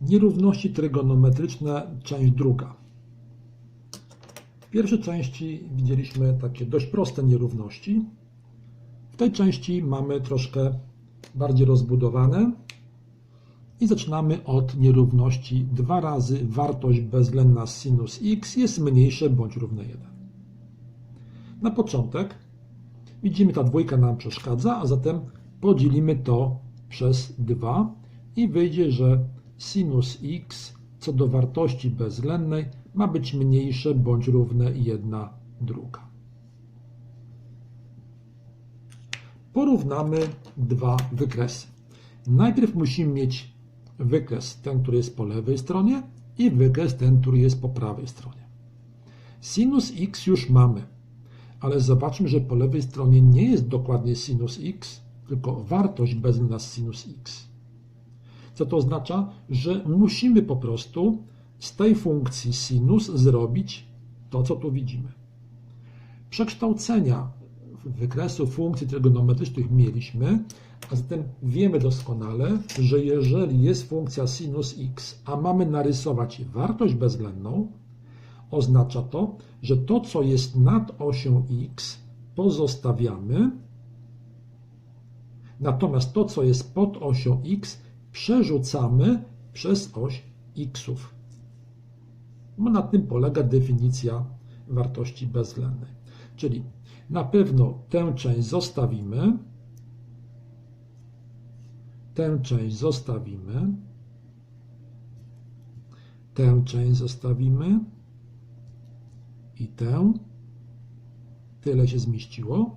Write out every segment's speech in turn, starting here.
Nierówności trygonometryczne, część druga. W pierwszej części widzieliśmy takie dość proste nierówności. W tej części mamy troszkę bardziej rozbudowane i zaczynamy od nierówności 2 razy wartość bezwzględna sinus x jest mniejsze bądź równe 1. Na początek widzimy, ta dwójka nam przeszkadza, a zatem podzielimy to przez 2 i wyjdzie, że sinus x co do wartości bezwzględnej ma być mniejsze bądź równe 1 druga. Porównamy dwa wykresy. Najpierw musimy mieć wykres ten, który jest po lewej stronie i wykres ten, który jest po prawej stronie. Sinus x już mamy, ale zobaczmy, że po lewej stronie nie jest dokładnie sinus x, tylko wartość bezwzględna sinus x. Co to oznacza? Że musimy po prostu z tej funkcji sinus zrobić to, co tu widzimy. Przekształcenia wykresu funkcji trygonometrycznych mieliśmy, a zatem wiemy doskonale, że jeżeli jest funkcja sinus x, a mamy narysować wartość bezwzględną, oznacza to, że to, co jest nad osią x, pozostawiamy, natomiast to, co jest pod osią x, przerzucamy przez oś xów. Bo na tym polega definicja wartości bezwzględnej. Czyli na pewno tę część zostawimy, tę część zostawimy, tę część zostawimy i tę. Tyle się zmieściło.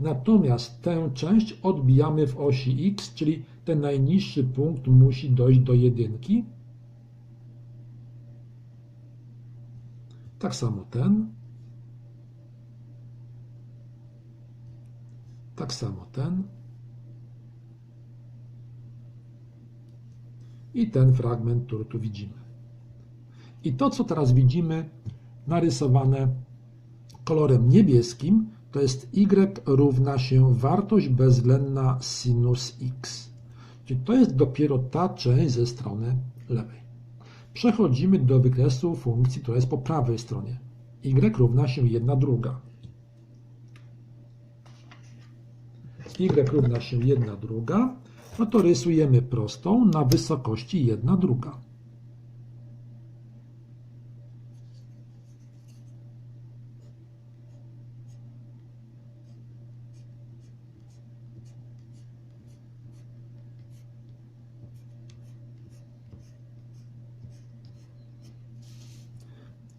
Natomiast tę część odbijamy w osi x, czyli ten najniższy punkt musi dojść do jedynki. Tak samo ten. Tak samo ten. I ten fragment, który tu widzimy. I to, co teraz widzimy, narysowane kolorem niebieskim, to jest y równa się wartość bezwzględna sinus x. Czyli to jest dopiero ta część ze strony lewej. Przechodzimy do wykresu funkcji, która jest po prawej stronie. y równa się 1 druga. y równa się 1 druga, no to rysujemy prostą na wysokości 1 druga.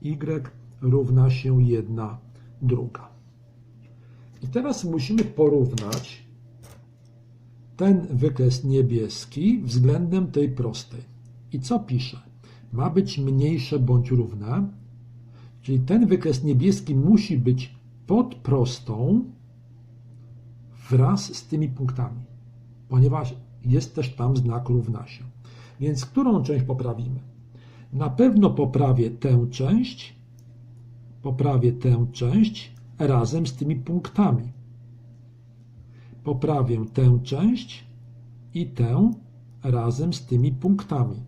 Y równa się 1 druga. I teraz musimy porównać ten wykres niebieski względem tej prostej. I co pisze? Ma być mniejsze bądź równe, czyli ten wykres niebieski musi być pod prostą wraz z tymi punktami, ponieważ jest też tam znak równa się. Więc którą część poprawimy? Na pewno poprawię tę część, poprawię tę część razem z tymi punktami. Poprawię tę część i tę razem z tymi punktami.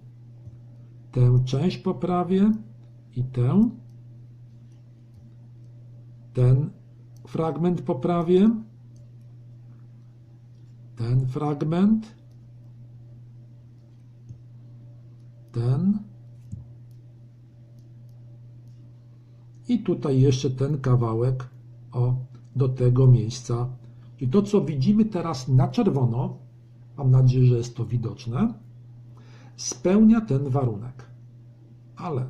Tę część poprawię i tę. Ten fragment poprawię. Ten fragment. Ten. I tutaj jeszcze ten kawałek o, do tego miejsca. I to, co widzimy teraz na czerwono, mam nadzieję, że jest to widoczne, spełnia ten warunek. Ale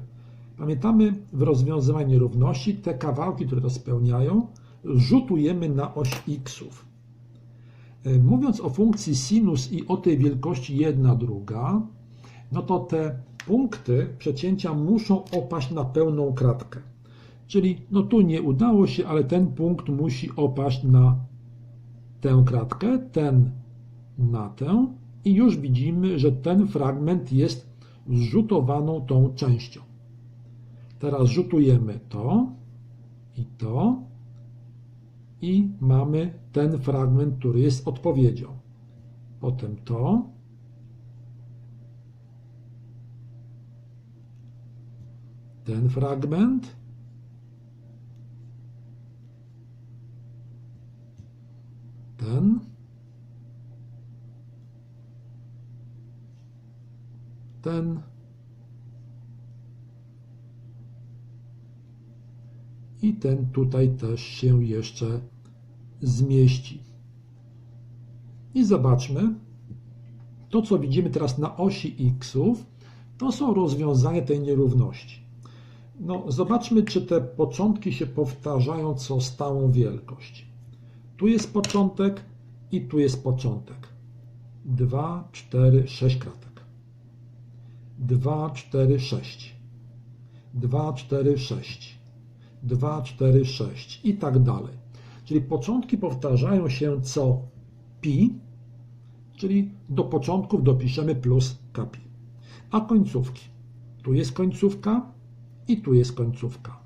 pamiętamy w rozwiązywaniu nierówności, te kawałki, które to spełniają, rzutujemy na oś xów. E, mówiąc o funkcji sinus i o tej wielkości jedna druga, no to te punkty przecięcia muszą opaść na pełną kratkę. Czyli no tu nie udało się, ale ten punkt musi opaść na tę kratkę, ten na tę i już widzimy, że ten fragment jest zrzutowaną tą częścią. Teraz rzutujemy to i to i mamy ten fragment, który jest odpowiedzią. Potem to ten fragment, ten, ten i ten tutaj też się jeszcze zmieści. I zobaczmy, to co widzimy teraz na osi xów, to są rozwiązania tej nierówności. No, zobaczmy, czy te początki się powtarzają co stałą wielkość. Tu jest początek i tu jest początek. 2, 4, 6 kratek. 2, 4, 6. 2, 4, 6. 2, 4, 6 i tak dalej. Czyli początki powtarzają się co pi, czyli do początków dopiszemy plus kpi. A końcówki. Tu jest końcówka i tu jest końcówka.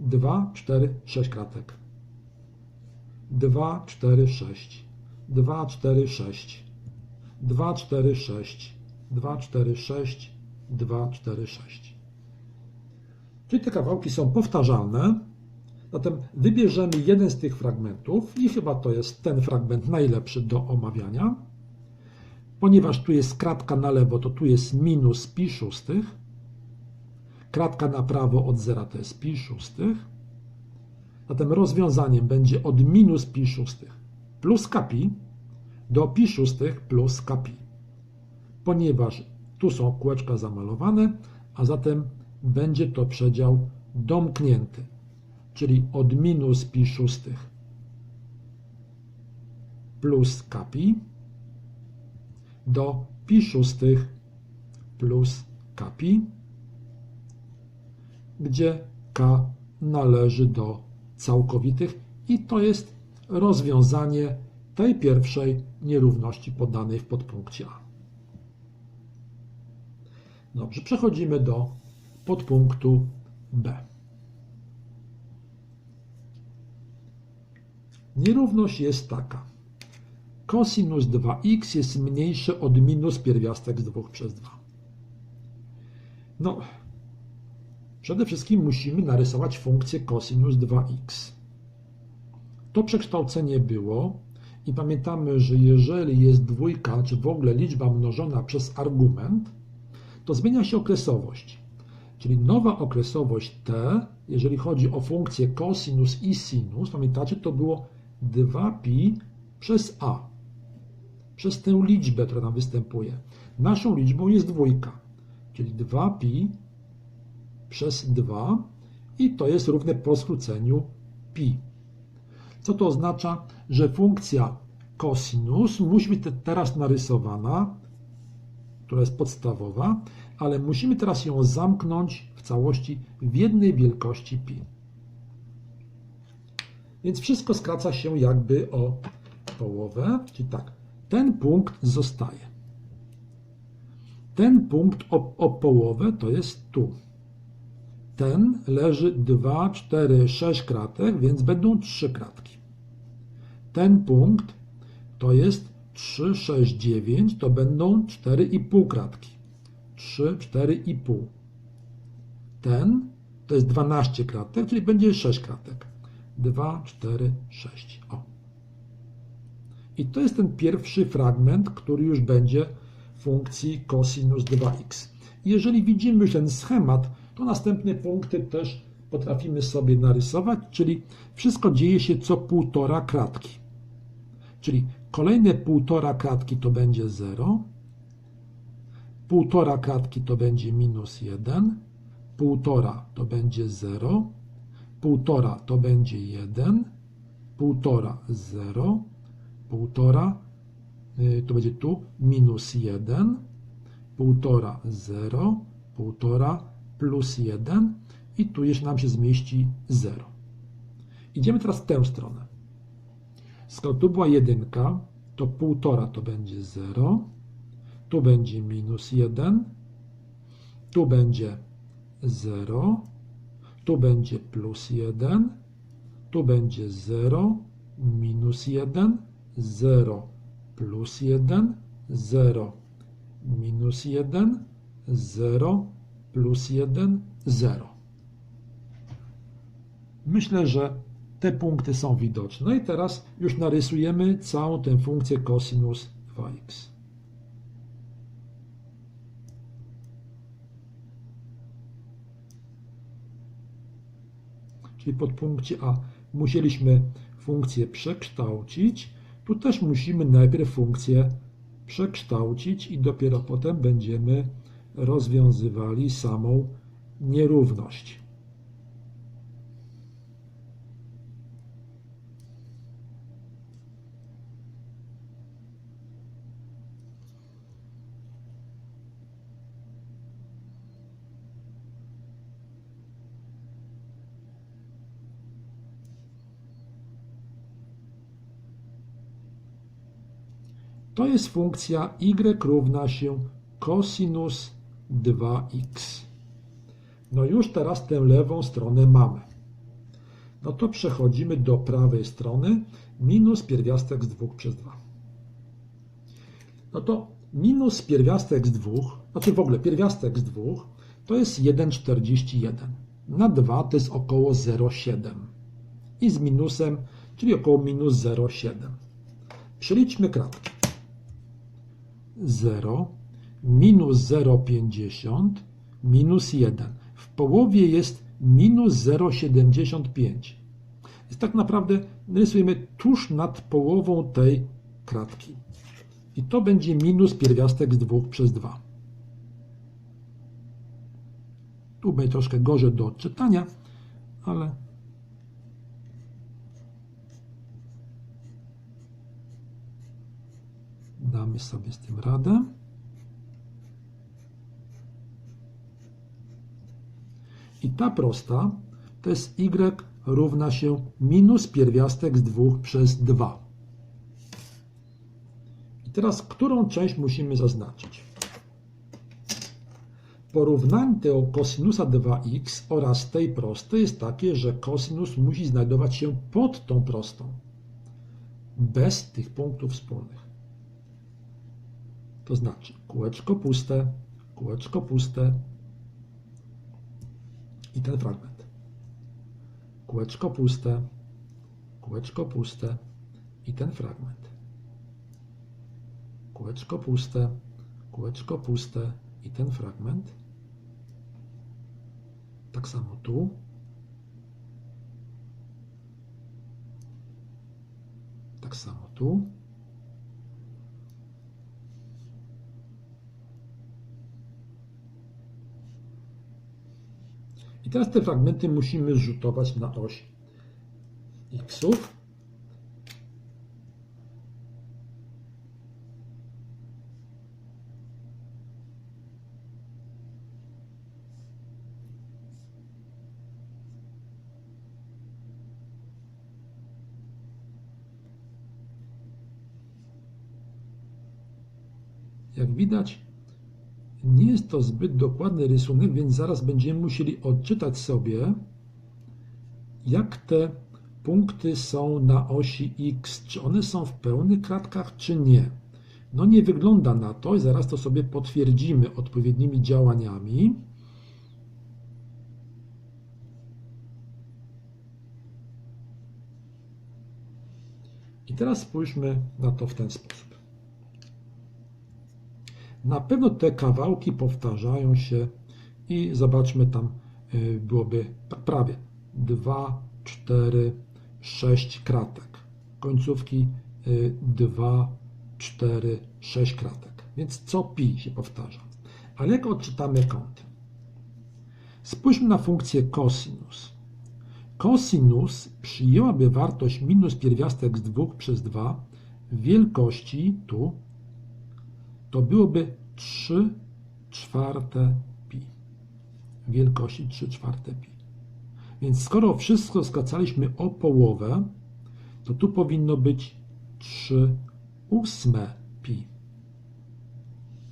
2, 4, 6 kratek. 2, 4, 6. 2, 4, 6. 2, 4, 6. 2, 4, 6. 2, 4, 6. Czyli te kawałki są powtarzalne. Zatem wybierzemy jeden z tych fragmentów i chyba to jest ten fragment najlepszy do omawiania. Ponieważ tu jest kratka na lewo, to tu jest minus pi szóstych. Kratka na prawo od zera to jest pi szóstych. Zatem rozwiązaniem będzie od minus pi szóstych plus kapi do pi szóstych plus kapi. Ponieważ tu są kółeczka zamalowane, a zatem będzie to przedział domknięty, czyli od minus pi szóstych plus kapi do pi szóstych plus kapi, gdzie k należy do całkowitych i to jest rozwiązanie tej pierwszej nierówności podanej w podpunkcie A. Dobrze, przechodzimy do podpunktu B. Nierówność jest taka. Cosinus 2x jest mniejszy od minus pierwiastek z 2 przez 2. No, przede wszystkim musimy narysować funkcję cosinus 2x. To przekształcenie było i pamiętamy, że jeżeli jest dwójka, czy w ogóle liczba mnożona przez argument, to zmienia się okresowość. Czyli nowa okresowość t, jeżeli chodzi o funkcję cosinus i sinus, pamiętacie, to było 2pi przez a. Przez tę liczbę, która nam występuje. Naszą liczbą jest dwójka, czyli 2pi przez 2 i to jest równe po skróceniu pi. Co to oznacza? Że funkcja cosinus musi być teraz narysowana, która jest podstawowa, ale musimy teraz ją zamknąć w całości w jednej wielkości pi. Więc wszystko skraca się jakby o połowę, czyli tak, ten punkt zostaje. Ten punkt o, o połowę to jest tu. Ten leży 2, 4, 6 kratek, więc będą 3 kratki. Ten punkt to jest 3, 6, 9, to będą 4,5 kratki. 3, 4,5. Ten to jest 12 kratek, czyli będzie 6 kratek. 2, 4, 6. O. I to jest ten pierwszy fragment, który już będzie funkcji cosinus 2x. Jeżeli widzimy ten schemat, to następne punkty też potrafimy sobie narysować, czyli wszystko dzieje się co półtora kratki. Czyli kolejne półtora kratki to będzie 0, półtora kratki to będzie minus 1, półtora to będzie 0, półtora to będzie 1, półtora 0, półtora y, to będzie tu minus 1, półtora 0, półtora plus 1 i tu jeszcze nam się zmieści 0. Idziemy teraz w tę stronę. Skoro tu była jedynka, to półtora to będzie 0, tu będzie minus 1, tu będzie 0, tu będzie plus 1, tu będzie 0, minus 1, 0, plus 1, 0, minus 1, 0, plus 1, 0. Myślę, że te punkty są widoczne. No i teraz już narysujemy całą tę funkcję cosinus 2x. Czyli pod punkcie A musieliśmy funkcję przekształcić. Tu też musimy najpierw funkcję przekształcić i dopiero potem będziemy rozwiązywali samą nierówność. To jest funkcja y równa się cosinus 2x. No już teraz tę lewą stronę mamy. No to przechodzimy do prawej strony minus pierwiastek z 2 przez 2. No to minus pierwiastek z 2, znaczy w ogóle pierwiastek z 2 to jest 1,41. Na 2 to jest około 0,7. I z minusem, czyli około minus 0,7. Przeliczmy kratki. 0, minus 0,50, minus 1. W połowie jest minus 0,75. Jest tak naprawdę rysujemy tuż nad połową tej kratki. I to będzie minus pierwiastek z 2 przez 2. Tu będzie troszkę gorzej do odczytania, ale damy sobie z tym radę. I ta prosta to jest y równa się minus pierwiastek z 2 przez 2. I teraz którą część musimy zaznaczyć? Porównanie tego kosinusa 2x oraz tej prostej jest takie, że kosinus musi znajdować się pod tą prostą. Bez tych punktów wspólnych. To znaczy kółeczko puste, kółeczko puste i ten fragment. Kółeczko puste, kółeczko puste i ten fragment. Kółeczko puste, kółeczko puste i ten fragment. Tak samo tu. Tak samo tu. Teraz te fragmenty musimy zrzutować na oś xów. Jak widać, jest to zbyt dokładny rysunek, więc zaraz będziemy musieli odczytać sobie, jak te punkty są na osi X. Czy one są w pełnych kratkach, czy nie. No nie wygląda na to i zaraz to sobie potwierdzimy odpowiednimi działaniami. I teraz spójrzmy na to w ten sposób. Na pewno te kawałki powtarzają się i zobaczmy tam y, byłoby prawie 2, 4, 6 kratek. Końcówki 2, 4, 6 kratek. Więc co pi się powtarza. Ale jak odczytamy kąty? Spójrzmy na funkcję cosinus. Cosinus przyjęłaby wartość minus pierwiastek z 2 przez 2 wielkości tu to byłoby 3 czwarte pi. Wielkości 3 czwarte pi. Więc skoro wszystko skracaliśmy o połowę, to tu powinno być 3 ósme pi.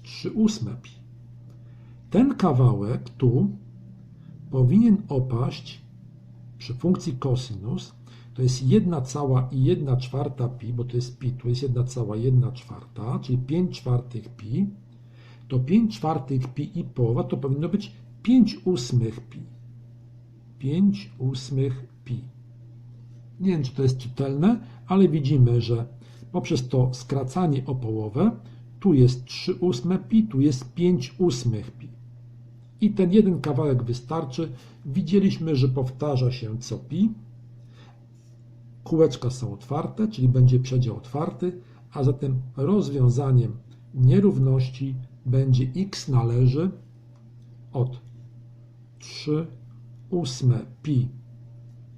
3 ósme pi. Ten kawałek tu powinien opaść przy funkcji cosinus to jest 1 cała i 1 czwarta pi, bo to jest pi, tu jest 1 cała 1 czwarta, czyli 5 czwartych pi, to 5 czwartych pi i połowa to powinno być 5 ósmych pi. 5 ósmych pi. Nie wiem, czy to jest czytelne, ale widzimy, że poprzez to skracanie o połowę tu jest 3 ósme pi, tu jest 5 ósmych pi. I ten jeden kawałek wystarczy. Widzieliśmy, że powtarza się co pi. Kółeczka są otwarte, czyli będzie przedział otwarty, a zatem rozwiązaniem nierówności będzie x należy od 3 ósme pi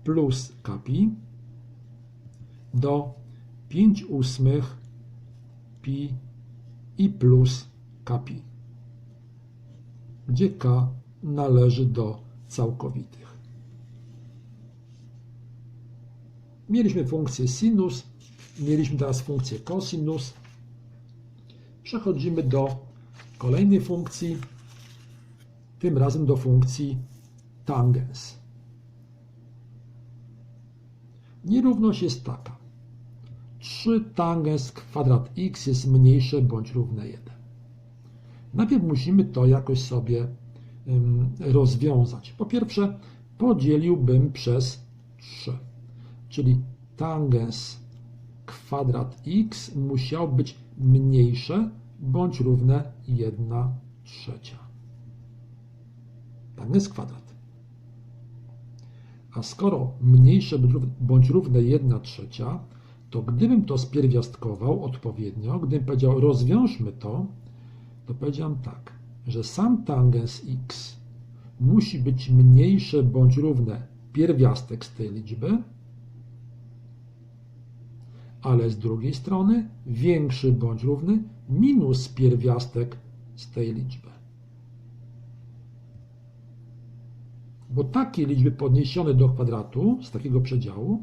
plus kpi do 5 ósmych pi i plus kpi, gdzie k należy do całkowitych. Mieliśmy funkcję sinus, mieliśmy teraz funkcję cosinus. Przechodzimy do kolejnej funkcji, tym razem do funkcji tangens. Nierówność jest taka. 3 tangens kwadrat x jest mniejsze bądź równe 1. Najpierw musimy to jakoś sobie rozwiązać. Po pierwsze, podzieliłbym przez 3, czyli tangens kwadrat x musiał być mniejsze bądź równe 1 trzecia. Tangens kwadrat. A skoro mniejsze bądź równe 1 trzecia, to gdybym to spierwiastkował odpowiednio, gdybym powiedział rozwiążmy to, to powiedziałem tak, że sam tangens x musi być mniejsze bądź równe pierwiastek z tej liczby, ale z drugiej strony większy bądź równy minus pierwiastek z tej liczby. Bo takie liczby podniesione do kwadratu z takiego przedziału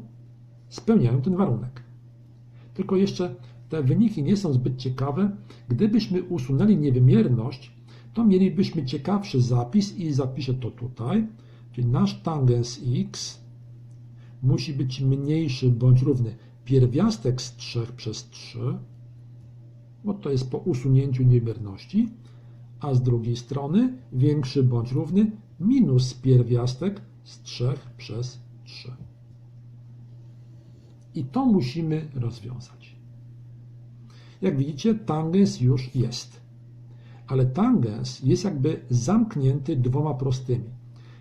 spełniają ten warunek. Tylko jeszcze te wyniki nie są zbyt ciekawe. Gdybyśmy usunęli niewymierność, to mielibyśmy ciekawszy zapis i zapiszę to tutaj. Czyli nasz tangens x musi być mniejszy bądź równy pierwiastek z 3 przez 3, bo to jest po usunięciu niewymierności, a z drugiej strony większy bądź równy minus pierwiastek z 3 przez 3. I to musimy rozwiązać. Jak widzicie, tangens już jest. Ale tangens jest jakby zamknięty dwoma prostymi.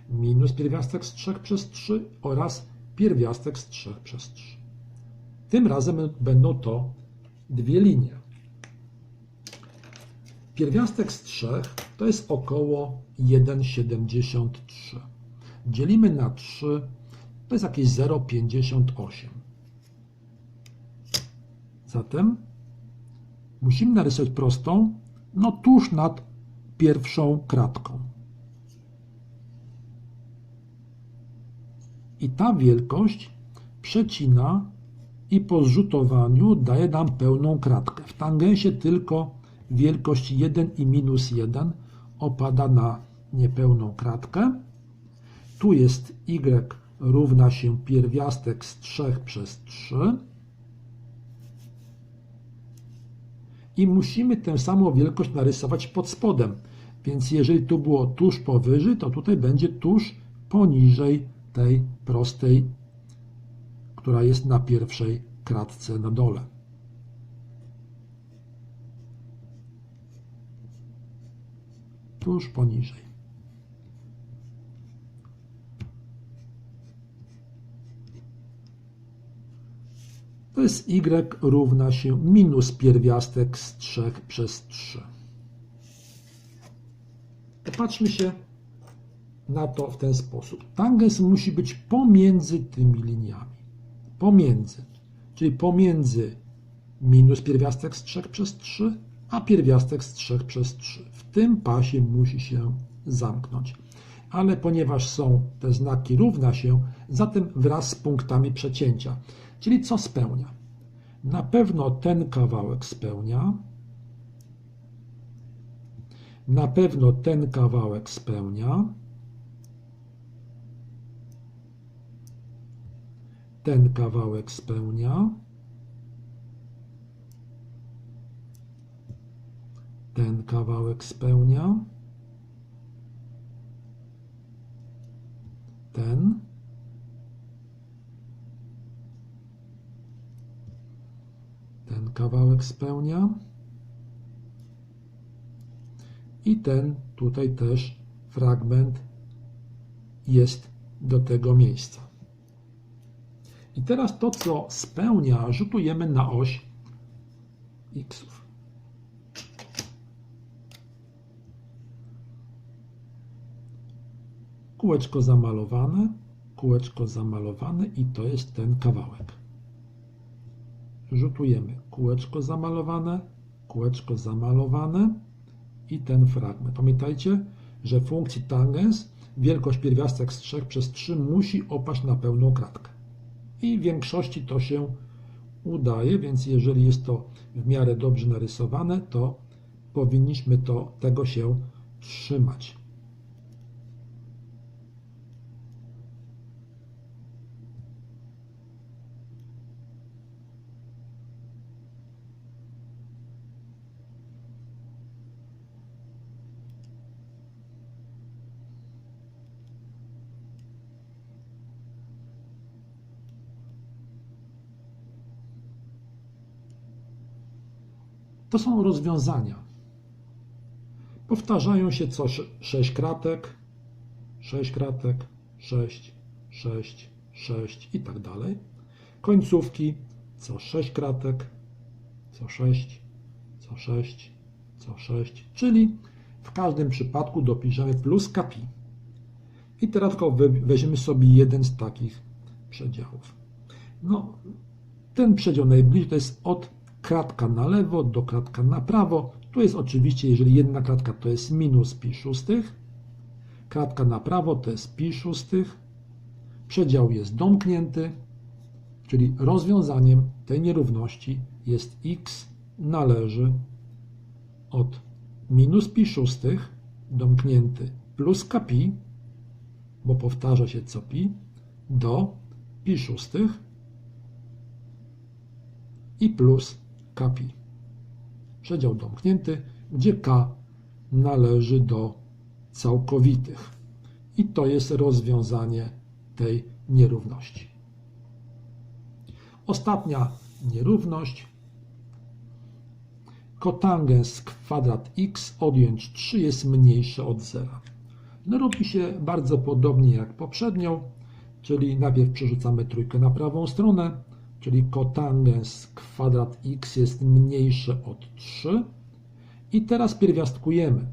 Minus pierwiastek z 3 przez 3 oraz pierwiastek z 3 przez 3. Tym razem będą to dwie linie. Pierwiastek z 3 to jest około 1,73. Dzielimy na 3, to jest jakieś 0,58. Zatem musimy narysować prostą, no tuż nad pierwszą kratką. I ta wielkość przecina i po zrzutowaniu daje nam pełną kratkę. W tangensie tylko wielkość 1 i minus 1 opada na niepełną kratkę. Tu jest y równa się pierwiastek z 3 przez 3. I musimy tę samą wielkość narysować pod spodem. Więc jeżeli tu było tuż powyżej, to tutaj będzie tuż poniżej tej prostej, która jest na pierwszej kratce na dole. tuż poniżej. To jest y równa się minus pierwiastek z 3 przez 3. Popatrzmy się na to w ten sposób. Tangens musi być pomiędzy tymi liniami. Pomiędzy. Czyli pomiędzy minus pierwiastek z 3 przez 3 a pierwiastek z 3 przez 3. W tym pasie musi się zamknąć. Ale ponieważ są te znaki równa się, zatem wraz z punktami przecięcia. Czyli co spełnia? Na pewno ten kawałek spełnia. Na pewno ten kawałek spełnia. ten kawałek spełnia, ten kawałek spełnia, ten, ten kawałek spełnia. I ten tutaj też fragment jest do tego miejsca. I teraz to, co spełnia, rzutujemy na oś xów. Kółeczko zamalowane, kółeczko zamalowane i to jest ten kawałek. Rzutujemy kółeczko zamalowane, kółeczko zamalowane i ten fragment. Pamiętajcie, że funkcji tangens wielkość pierwiastek z 3 przez 3 musi opaść na pełną kratkę. I w większości to się udaje, więc jeżeli jest to w miarę dobrze narysowane, to powinniśmy to, tego się trzymać. To są rozwiązania. Powtarzają się co 6 kratek, 6 kratek, 6, 6, 6 i tak dalej. Końcówki co 6 kratek, co 6, co 6, co 6, czyli w każdym przypadku dopiszemy plus kapi. I teraz tylko weźmiemy sobie jeden z takich przedziałów. No, ten przedział najbliższy to jest od kratka na lewo do kratka na prawo. Tu jest oczywiście, jeżeli jedna kratka to jest minus pi szóstych, kratka na prawo to jest pi szóstych, przedział jest domknięty, czyli rozwiązaniem tej nierówności jest x należy od minus pi szóstych domknięty plus kpi, bo powtarza się co pi, do pi szóstych i plus kapi. Przedział domknięty, gdzie k należy do całkowitych. I to jest rozwiązanie tej nierówności. Ostatnia nierówność. Kotangens kwadrat x odjąć 3 jest mniejsze od zera. No robi się bardzo podobnie jak poprzednio, czyli najpierw przerzucamy trójkę na prawą stronę, czyli kotangens kwadrat x jest mniejsze od 3. I teraz pierwiastkujemy.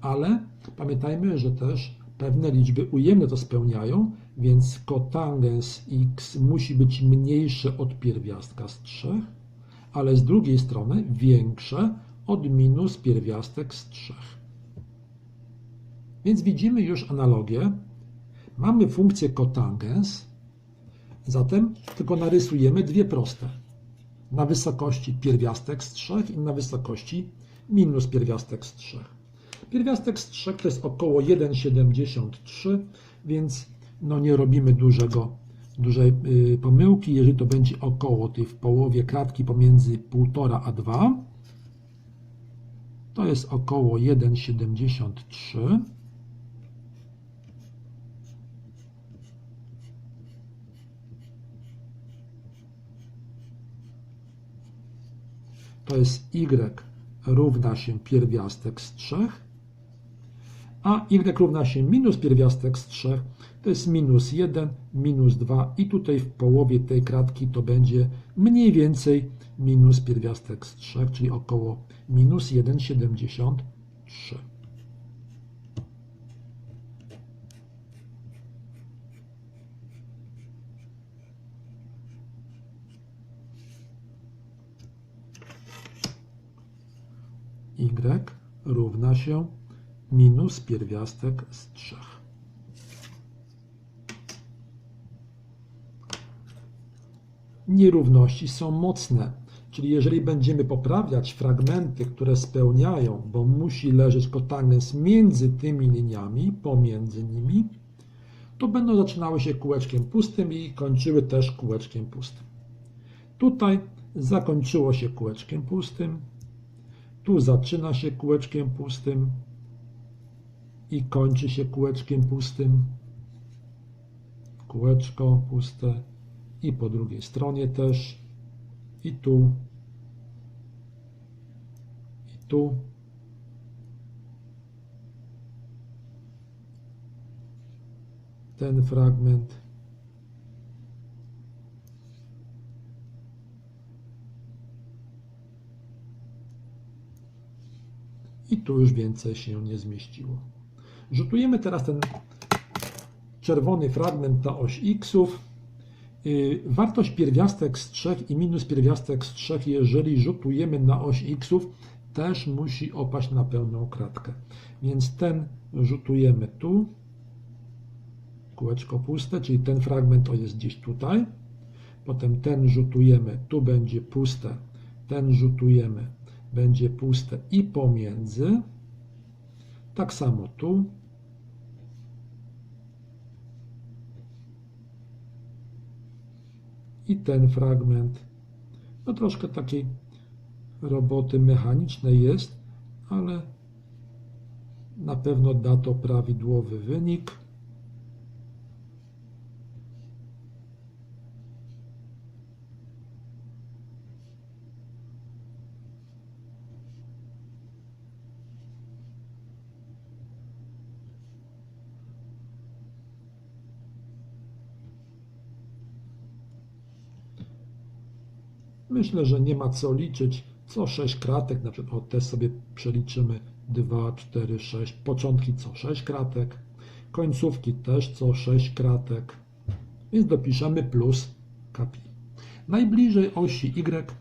Ale pamiętajmy, że też pewne liczby ujemne to spełniają, więc kotangens x musi być mniejsze od pierwiastka z 3, ale z drugiej strony większe od minus pierwiastek z 3. Więc widzimy już analogię. Mamy funkcję kotangens, Zatem tylko narysujemy dwie proste. Na wysokości pierwiastek z 3 i na wysokości minus pierwiastek z 3. Pierwiastek z 3 to jest około 1,73, więc no nie robimy dużego, dużej yy, pomyłki. Jeżeli to będzie około tej w połowie kratki pomiędzy 1,5 a 2, to jest około 1,73. To jest y równa się pierwiastek z 3, a y równa się minus pierwiastek z 3, to jest minus 1, minus 2 i tutaj w połowie tej kratki to będzie mniej więcej minus pierwiastek z 3, czyli około minus 1,73. Równa się minus pierwiastek z 3. Nierówności są mocne, czyli jeżeli będziemy poprawiać fragmenty, które spełniają, bo musi leżeć kotangens między tymi liniami, pomiędzy nimi, to będą zaczynały się kółeczkiem pustym i kończyły też kółeczkiem pustym. Tutaj zakończyło się kółeczkiem pustym, tu zaczyna się kółeczkiem pustym i kończy się kółeczkiem pustym. Kółeczko puste i po drugiej stronie też. I tu. I tu. Ten fragment Tu już więcej się nie zmieściło. Rzutujemy teraz ten czerwony fragment na oś xów. Yy, Wartość pierwiastek z 3 i minus pierwiastek z 3, jeżeli rzutujemy na oś xów, też musi opaść na pełną kratkę. Więc ten rzutujemy tu, kółeczko puste, czyli ten fragment jest gdzieś tutaj. Potem ten rzutujemy, tu będzie puste, ten rzutujemy, będzie puste i pomiędzy. Tak samo tu. I ten fragment. No troszkę takiej roboty mechanicznej jest, ale na pewno da to prawidłowy wynik. Myślę, że nie ma co liczyć. Co 6 kratek, na przykład o, te sobie przeliczymy 2, 4, 6. Początki co 6 kratek. Końcówki też co 6 kratek. Więc dopiszemy plus kapi. Najbliżej osi Y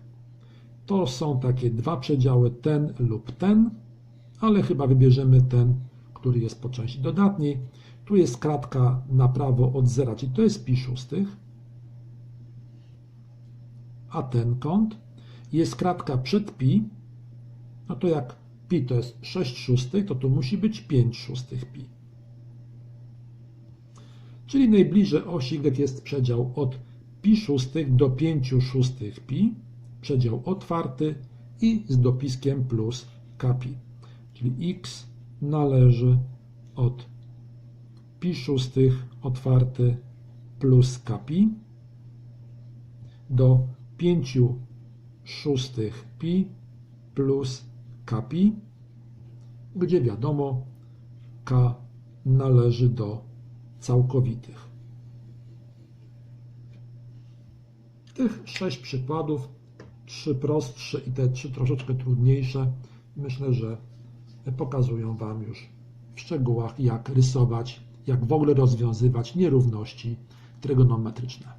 to są takie dwa przedziały, ten lub ten, ale chyba wybierzemy ten, który jest po części dodatniej. Tu jest kratka na prawo od zera, czyli to jest pi szóstych a ten kąt jest kratka przed pi, no to jak pi to jest 6 szóstych, to tu musi być 5 szóstych pi. Czyli najbliżej osi Y jest przedział od pi szóstych do 5 szóstych pi, przedział otwarty i z dopiskiem plus kapi. Czyli x należy od pi szóstych otwarty plus kapi do 5 szóstych pi plus kpi, gdzie wiadomo k należy do całkowitych. Tych sześć przykładów, trzy prostsze i te trzy troszeczkę trudniejsze, myślę, że pokazują Wam już w szczegółach, jak rysować, jak w ogóle rozwiązywać nierówności trygonometryczne.